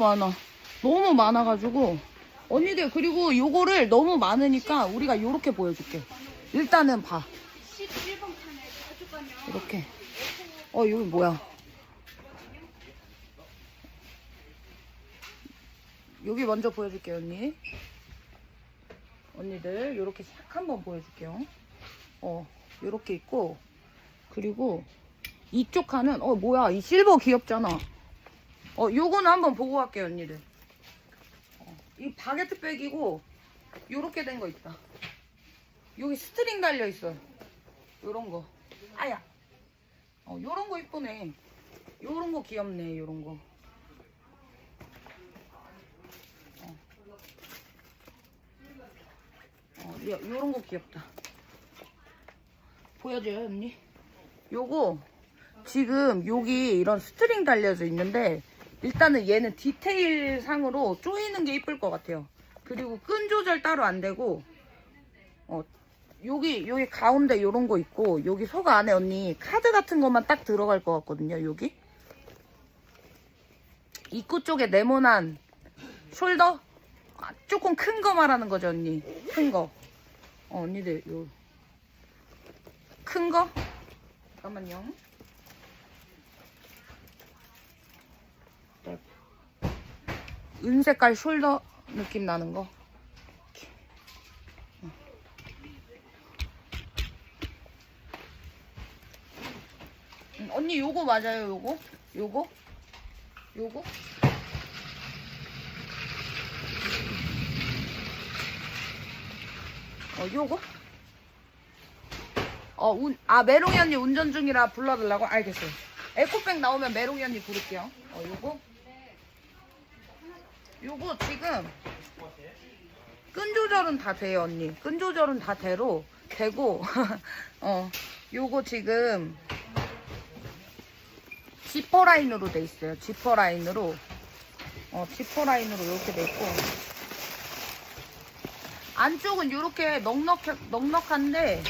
많아. 너무 많아가지고 언니들 그리고 요거를 너무 많으니까 우리가 요렇게 보여줄게. 일단은 봐. 11번 칸에 가지고 가면 이렇게. 어 여기 뭐야? 여기 먼저 보여줄게요 언니. 언니들 요렇게 싹 한번 보여줄게요. 어 요렇게 있고 그리고 이쪽 칸은 어 뭐야 이 실버 귀엽잖아. 어 요거는 한번 보고 갈게요 언니들. 어, 이 바게트 백이고 요렇게 된 거 있다. 여기 스트링 달려 있어요. 요런 거. 아야. 어, 요런 거 이쁘네. 요런 거 귀엽네, 요런 거. 어, 어 요, 요런 거 귀엽다. 보여줘요, 언니? 요거, 지금 여기 이런 스트링 달려져 있는데, 일단은 얘는 디테일 상으로 조이는 게 이쁠 것 같아요. 그리고 끈 조절 따로 안 되고, 어, 여기 여기 가운데 요런 거 있고 여기 속 안에 언니 카드 같은 것만 딱 들어갈 것 같거든요 여기. 입구 쪽에 네모난 숄더? 아, 조금 큰 거 말하는 거죠 언니. 큰 거. 어, 언니들 요 큰 거? 잠깐만요 은색깔 숄더 느낌 나는 거 음, 언니 요거 맞아요 요거? 요거? 요거? 어 요거? 어, 운, 아 메롱이 언니 운전 중이라 불러달라고? 알겠어요 에코백 나오면 메롱이 언니 부를게요 어 요거? 요거 지금 끈 조절은 다 돼요 언니 끈 조절은 다 되로 되고 어 요거 지금 지퍼 라인으로 돼 있어요. 지퍼 라인으로. 어, 지퍼 라인으로 이렇게 돼 있고. 안쪽은 이렇게 넉넉, 넉넉한데,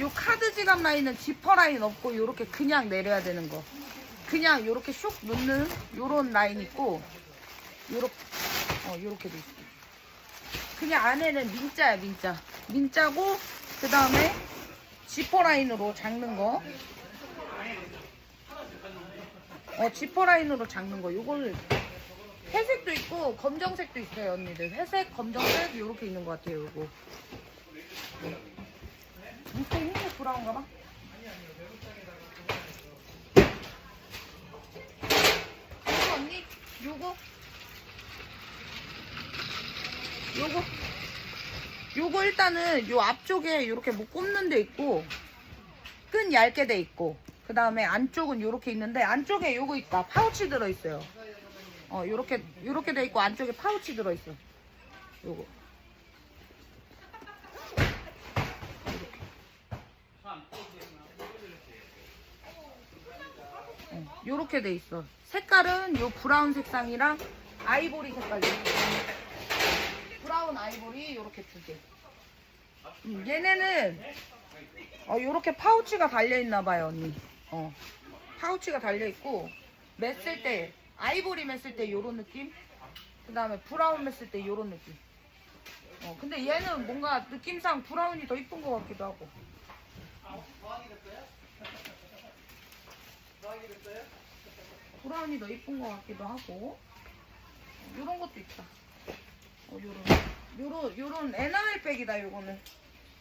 요 카드 지갑 라인은 지퍼 라인 없고, 요렇게 그냥 내려야 되는 거. 그냥 요렇게 슉 놓는 요런 라인 있고, 요렇게, 어, 요렇게 돼 있어요. 그냥 안에는 민자야, 민자. 민자고, 그 다음에 지퍼 라인으로 잡는 거. 어, 지퍼 라인으로 잡는 거. 요걸 회색도 있고 검정색도 있어요, 언니들. 회색, 검정색 이렇게 있는 것 같아요, 요거. 밑에 흰색 브라운가 봐. 언니, 요거. 요거. 요거 일단은 요 앞쪽에 이렇게 뭐 꼽는 데 있고 끈 얇게 돼 있고 그 다음에 안쪽은 이렇게 있는데 안쪽에 요거 있다. 파우치 들어있어요. 어 요렇게 요렇게 돼 있고 안쪽에 파우치 들어있어. 요거. 어, 요렇게 돼 있어. 색깔은 요 브라운 색상이랑 아이보리 색깔. 브라운 아이보리 요렇게 두 개 음, 얘네는 어, 요렇게 파우치가 달려 있나 봐요, 언니. 어. 파우치가 달려 있고, 맸을 때, 아이보리 맸을 때 요런 느낌? 그 다음에 브라운 맸을 때 요런 느낌. 어, 근데 얘는 뭔가 느낌상 브라운이 더 이쁜 것 같기도 하고. 브라운이 더 이쁜 것 같기도 하고. 어, 요런 것도 있다. 어, 요런. 요런, 요런 에나멜 백이다, 요거는.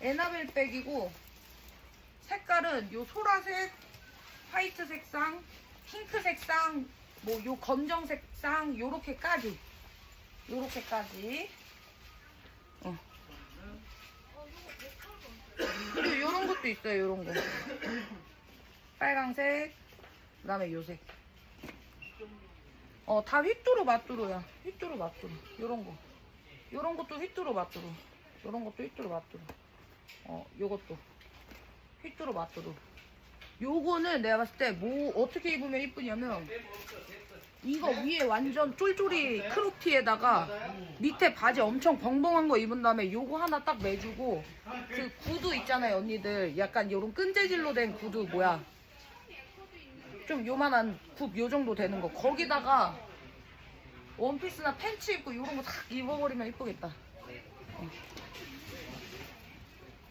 에나멜 백이고, 색깔은 요 소라색, 화이트 색상, 핑크 색상, 뭐 요 검정 색상 요렇게까지. 요렇게까지. 어. 그리고 요런 것도 있어요 요런 거. 빨강색 그 다음에 요색. 어 다 휘뚜루 마뚜루야. 휘뚜루 마뚜루. 요런 거 요런 것도 휘뚜루 마뚜루. 요런 것도 휘뚜루 마뚜루. 어 요것도. 휘뚜루 마뚜루. 요거는 내가 봤을 때 뭐 어떻게 입으면 이쁘냐면 이거 위에 완전 쫄쫄이 크롭티에다가 밑에 바지 엄청 벙벙한 거 입은 다음에 요거 하나 딱 매주고 그 구두 있잖아요 언니들. 약간 요런 끈재질로 된 구두 뭐야? 좀 요만한 굽 요 정도 되는 거. 거기다가 원피스나 팬츠 입고 이런 거 딱 입어버리면 이쁘겠다. 어.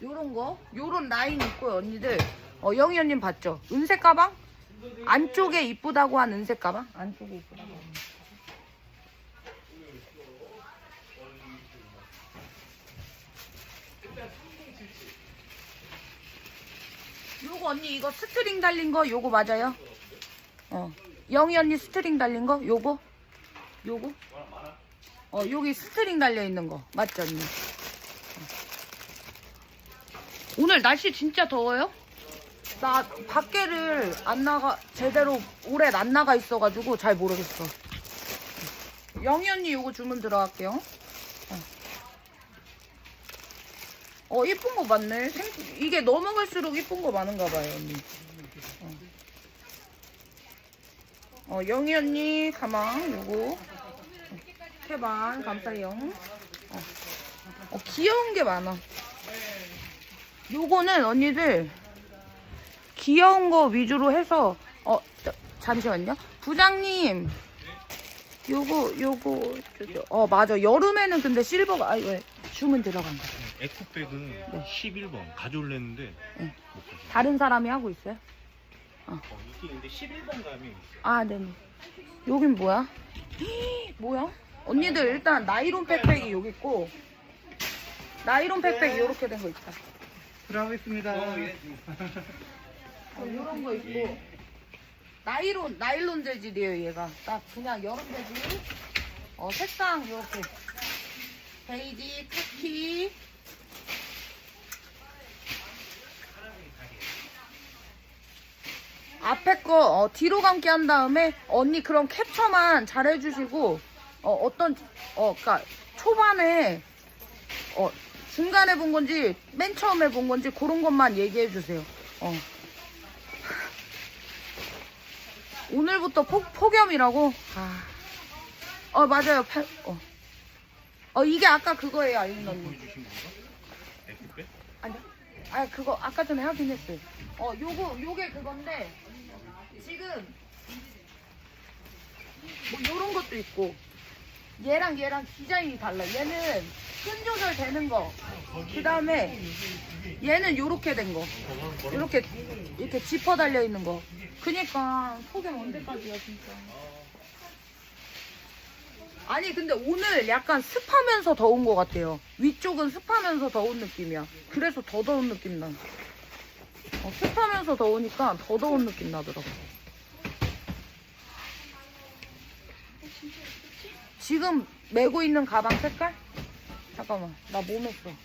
요런 거, 요런 라인 입고요, 언니들. 어, 영희 언님 봤죠? 은색 가방? 안쪽에 이쁘다고 한 은색 가방? 안쪽에 이쁘다고. 한. 요거 언니 이거 스트링 달린 거 요거 맞아요? 어. 영희 언니 스트링 달린 거 요거? 요거? 어, 여기 스트링 달려 있는 거 맞죠 언니? 어. 오늘 날씨 진짜 더워요? 나 밖에를 안 나가 제대로 오래 안 나가 있어가지고 잘 모르겠어. 영희 언니 요거 주문 들어갈게요. 어, 어 이쁜 거 많네. 생- 이게 넘어갈수록 이쁜 거 많은가 봐요 언니. 어, 어 영희 언니 가방 요거 어, 해반 감사해요. 어, 어, 귀여운 게 많아. 요거는 언니들 귀여운 거 위주로 해서 어 저, 잠시만요 부장님 요거 요거 저기 어 맞아 여름에는 근데 실버가 아니 왜 주문 들어간다 에코백은 11번 가져올랬는데 네. 못 가져. 다른 사람이 하고 있어요 어, 이게 근데 11번 감이 있어. 아 네네 여긴 뭐야 뭐야 언니들 일단 나이론 백팩이 여기 있고 나이론 백팩 이렇게 된 거 있다. 들어가겠습니다. 어, 이런 거 있고. 나이론 나일론 재질이에요 얘가. 딱 그냥 여름 재질. 어 색상 이렇게. 베이지 카키. 앞에 거 어, 뒤로 감기 한 다음에 언니 그럼 캡처만 잘 해주시고 어, 어떤 어 그니까 초반에 어 중간에 본 건지 맨 처음에 본 건지 그런 것만 얘기해 주세요. 어. 오늘부터 폭, 폭염이라고? 아. 어, 맞아요. 팔, 어. 어, 이게 아까 그거예요, 아이린 언니. 아니요. 아, 그거 아까 전에 하긴 했어요. 어, 요거, 요게 그건데, 지금, 뭐, 요런 것도 있고, 얘랑 얘랑 디자인이 달라. 얘는 끈 조절 되는 거. 그 다음에, 얘는 요렇게 된 거. 요렇게, 이렇게 지퍼 달려 있는 거. 그니까, 폭염 언제까지야, 진짜. 아니, 근데 오늘 약간 습하면서 더운 것 같아요. 위쪽은 습하면서 더운 느낌이야. 그래서 더 더운 느낌 나. 어, 습하면서 더우니까 더 더운 느낌 나더라고. 지금 메고 있는 가방 색깔? 잠깐만, 나뭐 맸어?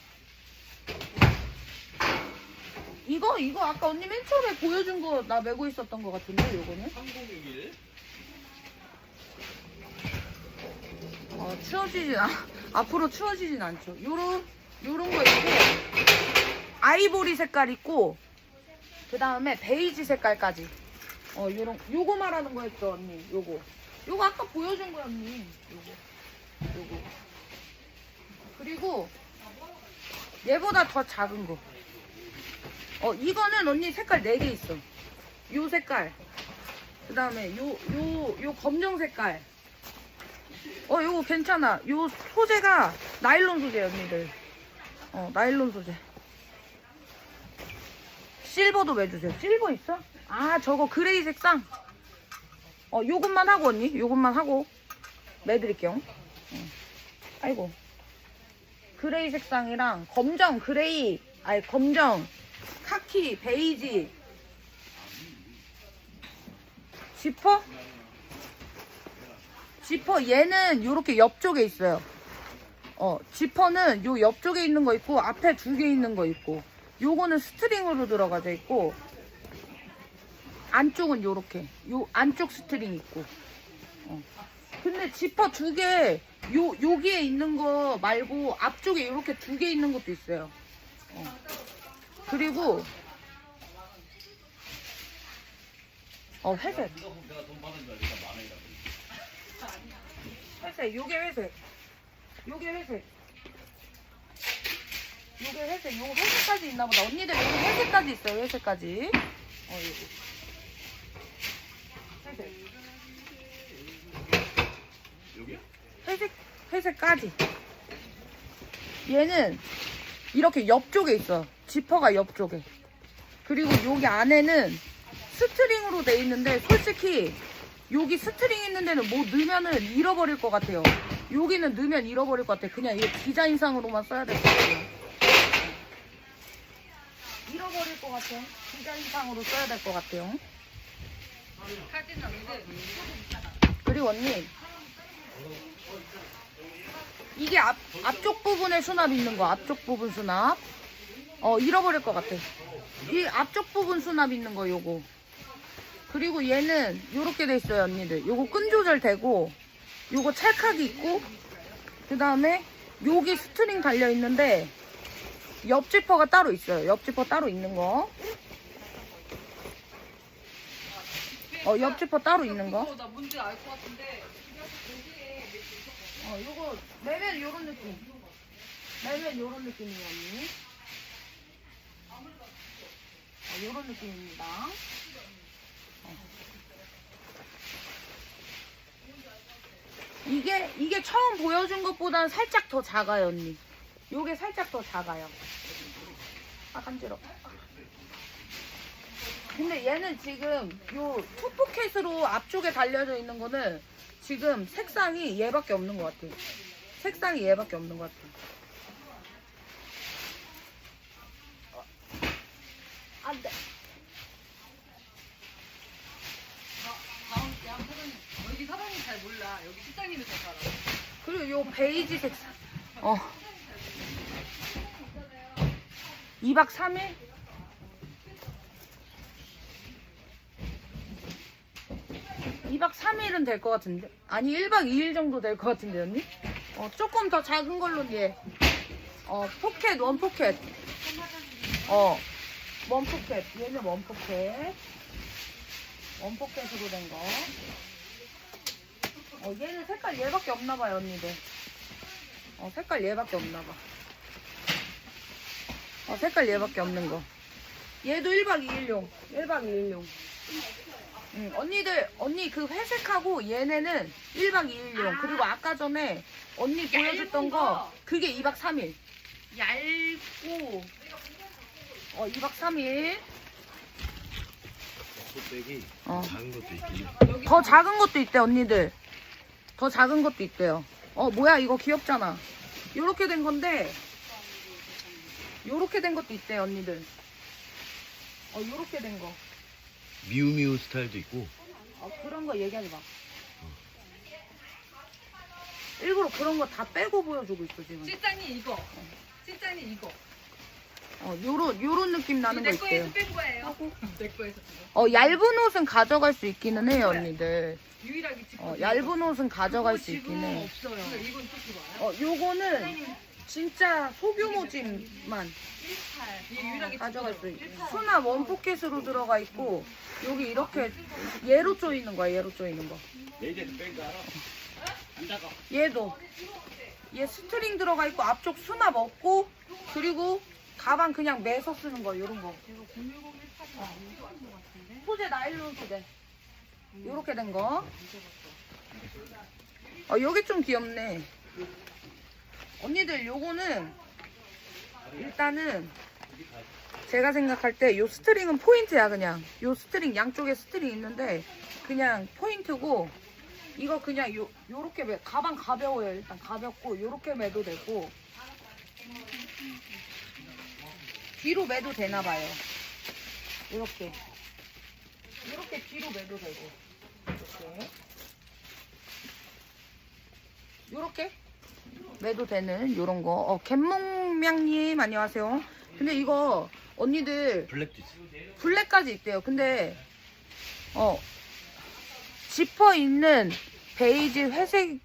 이거, 이거 아까 언니 맨 처음에 보여준 거 나 메고 있었던 거 같은데, 요거는? 어, 추워지진 않, 앞으로 추워지진 않죠. 요런, 요런 거 있고, 아이보리 색깔 있고, 그 다음에 베이지 색깔까지. 어, 요런, 요거 말하는 거였죠, 언니. 요거. 요거 아까 보여준 거야, 언니. 요거. 요거. 그리고, 얘보다 더 작은 거. 어, 이거는 언니 색깔 4개 있어. 요 색깔. 그 다음에 요, 요, 요 검정 색깔. 어, 요거 괜찮아. 요 소재가 나일론 소재, 언니들. 어, 나일론 소재. 실버도 매주세요. 실버 있어? 아, 저거 그레이 색상. 어, 요것만 하고, 언니. 요것만 하고. 매드릴게요. 어. 아이고. 그레이 색상이랑 검정, 그레이, 아니, 검정, 카키, 베이지. 지퍼? 지퍼 얘는 요렇게 옆쪽에 있어요. 어, 지퍼는 요 옆쪽에 있는 거 있고 앞에 두 개 있는 거 있고 요거는 스트링으로 들어가져 있고 안쪽은 요렇게 요 안쪽 스트링 있고 어. 근데 지퍼 두 개 요 여기에 있는 거 말고 앞쪽에 요렇게 두 개 있는 것도 있어요. 어. 그리고 어 회색 회색, 요게 회색. 요게 회색. 요게 회색. 요 회색까지 있나 보다. 언니들 여기 회색까지 있어요. 회색까지. 어, 요거. 회색. 회색 회색까지. 얘는 이렇게 옆쪽에 있어. 지퍼가 옆쪽에. 그리고 여기 안에는 스트링으로 돼 있는데 솔직히 여기 스트링 있는 데는 뭐 넣으면은 잃어버릴 것 같아요. 여기는 넣으면 잃어버릴 것 같아. 그냥 이거 디자인상으로만 써야 될 것 같아요. 잃어버릴 것 같아. 디자인상으로 써야 될 것 같아요. 그리고 언니 이게 앞, 앞쪽 부분에 수납 있는 거 앞쪽 부분 수납? 어 잃어버릴 것 같아. 이 앞쪽 부분 수납 있는 거 요거. 그리고 얘는 요렇게 돼 있어요 언니들. 요거 끈 조절 되고 요거 찰칵이 있고 그 다음에 여기 스트링 달려 있는데 옆 지퍼가 따로 있어요. 옆 지퍼 따로 있는 거 어, 옆 지퍼 따로 있는 거. 나 뭔지 알것 같은데. 어, 요거, 매면 요런 느낌. 매면 요런 느낌이에요, 언니. 어, 요런 느낌입니다. 어. 이게, 이게 처음 보여준 것보다는 살짝 더 작아요, 언니. 요게 살짝 더 작아요. 아, 간지러. 근데 얘는 지금 요 투포켓으로 앞쪽에 달려져 있는 거는 지금 색상이 얘밖에 없는 것 같아요. 색상이 얘밖에 없는 것 같아요. 어. 안 돼. 다음 양 사장님. 여기 사장님 잘 몰라. 여기 실장님이 잘 알아. 그리고 요 베이지 색상. 어. 2박 3일? 이박 3일은 될 것 같은데? 아니, 1박 2일 정도 될 것 같은데, 언니? 어, 조금 더 작은 걸로, 얘. 어, 포켓, 원 포켓. 어, 원 포켓. 얘는 원 포켓. 원 포켓으로 된 거. 어, 얘는 색깔 얘밖에 없나 봐요, 언니들. 어, 색깔 얘밖에 없나 봐. 어, 색깔 얘밖에 없는 거. 얘도 1박 2일용. 1박 2일용. 응, 언니들, 언니 그 회색하고 얘네는 1박 2일용. 그리고 아까 전에 언니 보여줬던 거, 거. 그게 2박 3일. 얇고. 어, 2박 3일. 콧백이 어. 작은 것도. 더 작은 것도 있대, 언니들. 더 작은 것도 있대요. 어, 뭐야, 이거 귀엽잖아. 요렇게 된 건데, 요렇게 된 것도 있대, 언니들. 어, 요렇게 된 거. 미우미우 스타일도 있고. 어, 그런 거 얘기하지 마. 일부러 그런 거 다 빼고 보여주고 있어, 지금. 실장님 이거. 실장님 이거. 어, 요런, 요런 느낌 나는 거내 있대요. 거에서 뺀 거예요. 내 거에서 뺀 거. 어, 얇은 옷은 가져갈 수 있기는 해요, 언니들. 유일하게. 어, 얇은 옷은 가져갈 수 있긴 해. 없어요. 이건 또 좋아요. 어, 요거는 진짜 소규모 짐만 가져갈 수 있어. 수납 원 포켓으로 들어가 있고 여기 이렇게 얘로 조이는 거야. 얘로 조이는 거. 얘도 얘 스트링 들어가 있고 앞쪽 수납 없고 그리고 가방 그냥 매서 쓰는 거 이런 거. 어. 소재 나일론 소재. 요렇게 된 거. 어 여기 좀 귀엽네. 언니들 요거는 일단은 제가 생각할 때 요 스트링은 포인트야 그냥. 요 스트링 양쪽에 스트링 있는데 그냥 포인트고 이거 그냥 요 요렇게 매 가방 가벼워요. 일단 가볍고 요렇게 매도 되고 뒤로 매도 되나 봐요. 요렇게. 요렇게 뒤로 매도 되고. 이렇게. 요렇게 매도 되는 요런 거. 어, 갯몽명님 안녕하세요. 근데 이거 언니들 블랙도 있어. 블랙까지 있대요. 근데 어 지퍼 있는 베이지 회색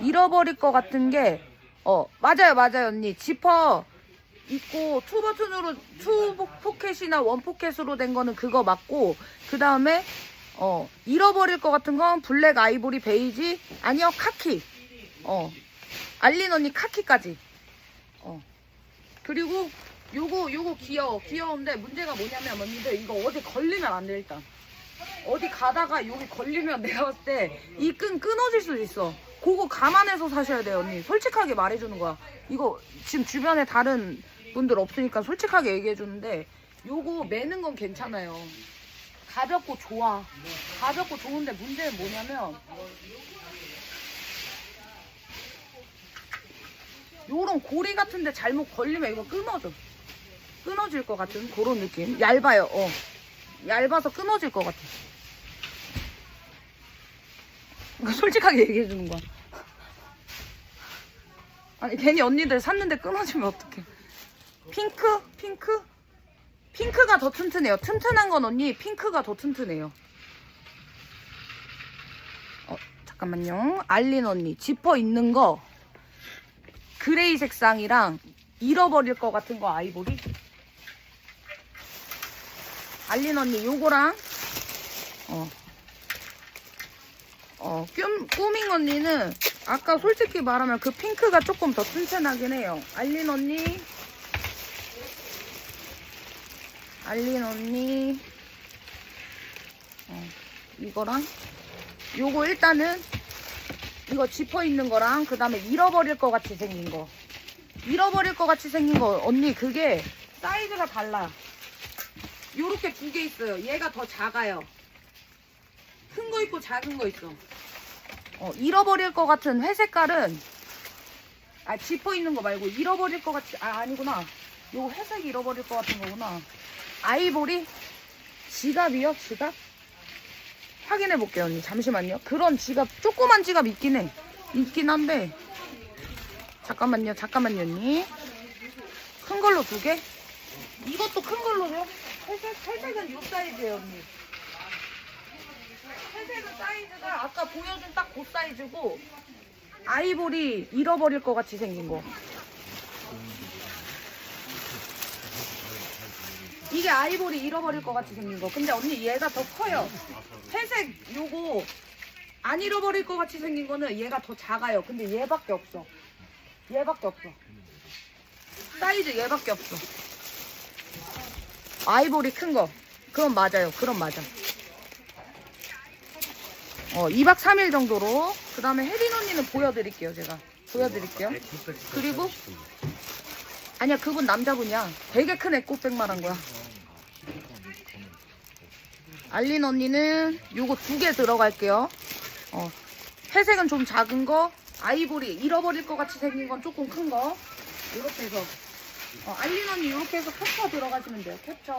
잃어버릴 것 같은 게 어 맞아요 맞아요 언니 지퍼 있고 투 버튼으로 투 포켓이나 원 포켓으로 된 거는 그거 맞고 그 다음에 어 잃어버릴 것 같은 건 블랙 아이보리 베이지 아니요 카키 어 알린 언니 카키까지 어 그리고 요거 요거 귀여워 귀여운데 문제가 뭐냐면 언니들 이거 어디 걸리면 안 돼 일단 어디 가다가 여기 걸리면 내가 봤을 때 이 끈 끊어질 수도 있어. 그거 감안해서 사셔야 돼요, 언니. 솔직하게 말해주는 거야. 이거 지금 주변에 다른 분들 없으니까 솔직하게 얘기해주는데 요거 매는 건 괜찮아요. 가볍고 좋아. 가볍고 좋은데 문제는 뭐냐면 요런 고리 같은데 잘못 걸리면 이거 끊어져. 끊어질 것 같은 그런 느낌. 얇아요. 어. 얇아서 끊어질 것 같아. 그러니까 솔직하게 얘기해 주는 거야. 아니 괜히 언니들 샀는데 끊어지면 어떡해. 핑크? 핑크? 핑크가 더 튼튼해요. 튼튼한 건 언니 핑크가 더 튼튼해요. 어, 잠깐만요. 알린 언니 지퍼 있는 거 그레이 색상이랑 잃어버릴 것 같은 거 아이보리. 알린 언니 요거랑 어. 어, 뀨, 꾸밍 언니는 아까 솔직히 말하면 그 핑크가 조금 더 튼튼하긴 해요. 알린 언니 알린 언니 어, 이거랑 요거 일단은 이거 지퍼 있는 거랑 그 다음에 잃어버릴 것 같이 생긴 거. 잃어버릴 것 같이 생긴 거. 언니 그게 사이즈가 달라 요렇게 두 개 있어요. 얘가 더 작아요. 큰 거 있고 작은 거 있어. 어, 잃어버릴 것 같은 회색깔은 아 지퍼 있는 거 말고 잃어버릴 것 같이 아 아니구나. 요거 회색 잃어버릴 것 같은 거구나. 아이보리? 지갑이요? 지갑 확인해 볼게요 언니. 잠시만요. 그런 지갑 조그만 지갑 있긴 해. 있긴 한데. 잠깐만요 잠깐만요 언니. 큰 걸로 두 개? 이것도 큰 걸로요? 회색, 회색은 요 사이즈예요 언니. 회색은 사이즈가 아까 보여준 딱 그 사이즈고. 아이보리 잃어버릴 것 같이 생긴 거 이게 아이보리 잃어버릴 것 같이 생긴 거. 근데 언니 얘가 더 커요. 회색 요거 안 잃어버릴 것 같이 생긴 거는 얘가 더 작아요. 근데 얘밖에 없어. 얘밖에 없어. 사이즈 얘밖에 없어. 아이보리 큰 거. 그건 맞아요. 그럼 맞아. 어, 2박 3일 정도로. 그 다음에 혜린 언니는 보여드릴게요, 제가. 보여드릴게요. 그리고 아니야, 그분 남자분이야. 되게 큰 에코백 말한 거야. 알린 언니는 요거 두 개 들어갈게요. 어, 회색은 좀 작은 거, 아이보리 잃어버릴 것 같이 생긴 건 조금 큰 거. 이렇게 해서. 어, 알린 언니 이렇게 해서 캡처 들어가시면 돼요. 캡처.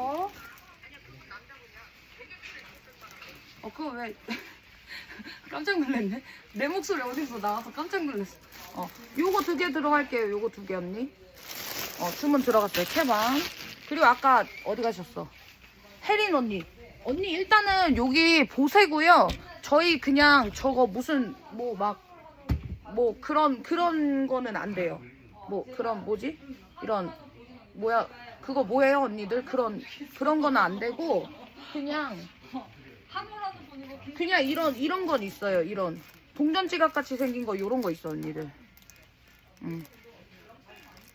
어, 그거 왜. 깜짝 놀랐네. 내 목소리 어디서 나와서 깜짝 놀랐어. 어, 요거 두 개 들어갈게요. 요거 두 개 언니. 어, 주문 들어갔어요. 캐방. 그리고 아까 어디 가셨어? 혜린 언니. 언니 일단은 여기 보세고요. 저희 그냥 저거 무슨 뭐 막 뭐 그런 그런 거는 안 돼요. 뭐 그런 뭐지? 이런 뭐야 그거 뭐예요 언니들 그런 그런 거는 안 되고 그냥 그냥 이런 이런 건 있어요. 이런 동전 지갑 같이 생긴 거 요런 거 있어 언니들. 음.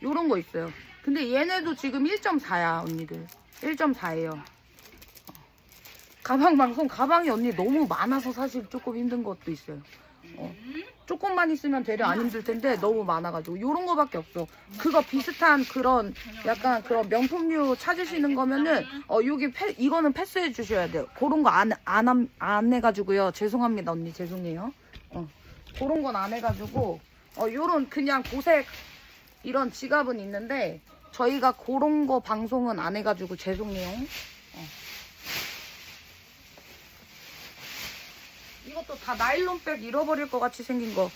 요런 거 있어요. 근데 얘네도 지금 1.4야 언니들. 1.4예요. 가방 방송 가방이 언니 너무 많아서 사실 조금 힘든 것도 있어요. 어. 조금만 있으면 되려 안 힘들 텐데 너무 많아가지고 요런 거밖에 없어. 그거 비슷한 그런 약간 그런 명품류 찾으시는 거면은 어 여기 패, 이거는 패스해 주셔야 돼요. 그런 거 안 안안 해가지고요. 죄송합니다 언니 죄송해요. 어 그런 건 안 해가지고 어 요런 그냥 고색 이런 지갑은 있는데 저희가 그런 거 방송은 안 해가지고 죄송해요. 어. 이것도 다 나일론백 잃어버릴 것 같이 생긴 거.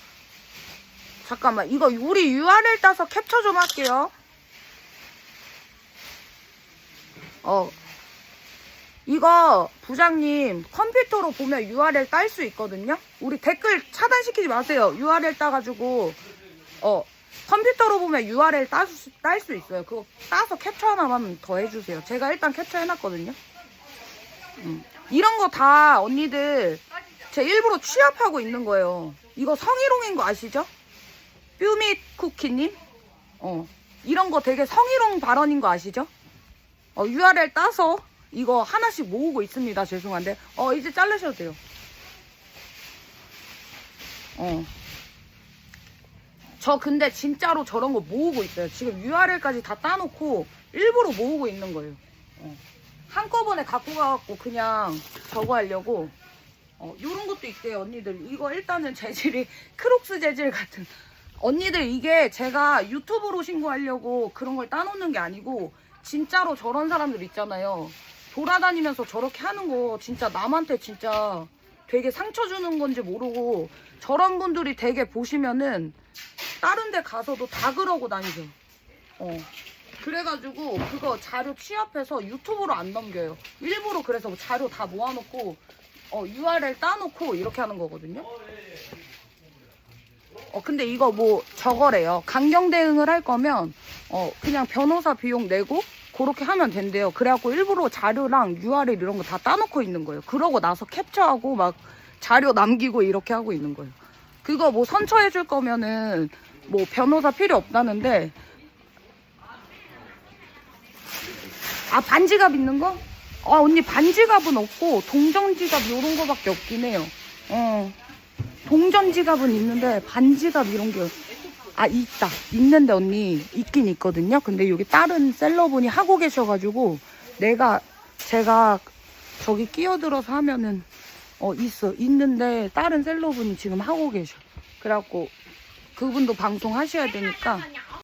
잠깐만, 이거 우리 URL 따서 캡처 좀 할게요. 어. 이거 부장님 컴퓨터로 보면 URL 딸 수 있거든요. 우리 댓글 차단시키지 마세요. URL 따가지고 어 컴퓨터로 보면 URL 딸수 딸 수 있어요. 그거 따서 캡처 하나만 더 해주세요. 제가 일단 캡처 해놨거든요. 음. 이런 거 다 언니들 제 일부러 취합하고 있는 거예요. 이거 성희롱인 거 아시죠? 뷰밋 쿠키님? 어. 이런 거 되게 성희롱 발언인 거 아시죠? 어, URL 따서 이거 하나씩 모으고 있습니다. 죄송한데. 어, 이제 자르셔도 돼요. 어. 저 근데 진짜로 저런 거 모으고 있어요. 지금 URL까지 다 따놓고 일부러 모으고 있는 거예요. 어. 한꺼번에 갖고 가갖고 그냥 저거 하려고. 어, 요런 것도 있대요, 언니들. 이거 일단은 재질이 크록스 재질 같은. 언니들 이게 제가 유튜브로 신고하려고 그런 걸 따놓는 게 아니고 진짜로 저런 사람들 있잖아요. 돌아다니면서 저렇게 하는 거 진짜 남한테 진짜 되게 상처 주는 건지 모르고 저런 분들이 되게 보시면은 다른 데 가서도 다 그러고 다니죠. 어. 그래가지고 그거 자료 취합해서 유튜브로 안 넘겨요. 일부러 그래서 뭐 자료 다 모아놓고 어, URL 따놓고 이렇게 하는 거거든요. 어, 근데 이거 뭐 저거래요. 강경 대응을 할 거면 어, 그냥 변호사 비용 내고 그렇게 하면 된대요. 그래갖고 일부러 자료랑 URL 이런 거 다 따놓고 있는 거예요. 그러고 나서 캡처하고 막 자료 남기고 이렇게 하고 있는 거예요. 그거 뭐 선처해 줄 거면은 뭐 변호사 필요 없다는데 아 반지갑 있는 거? 아 언니 반지갑은 없고 동전 지갑 요런 거밖에 없긴 해요. 어. 동전 지갑은 있는데 반지갑 이런 게 아 있다 있는데 언니 있긴 있거든요. 근데 여기 다른 셀러분이 하고 계셔가지고 내가 제가 저기 끼어들어서 하면은 어 있어 있는데 다른 셀러분이 지금 하고 계셔. 그래갖고 그분도 방송 하셔야 되니까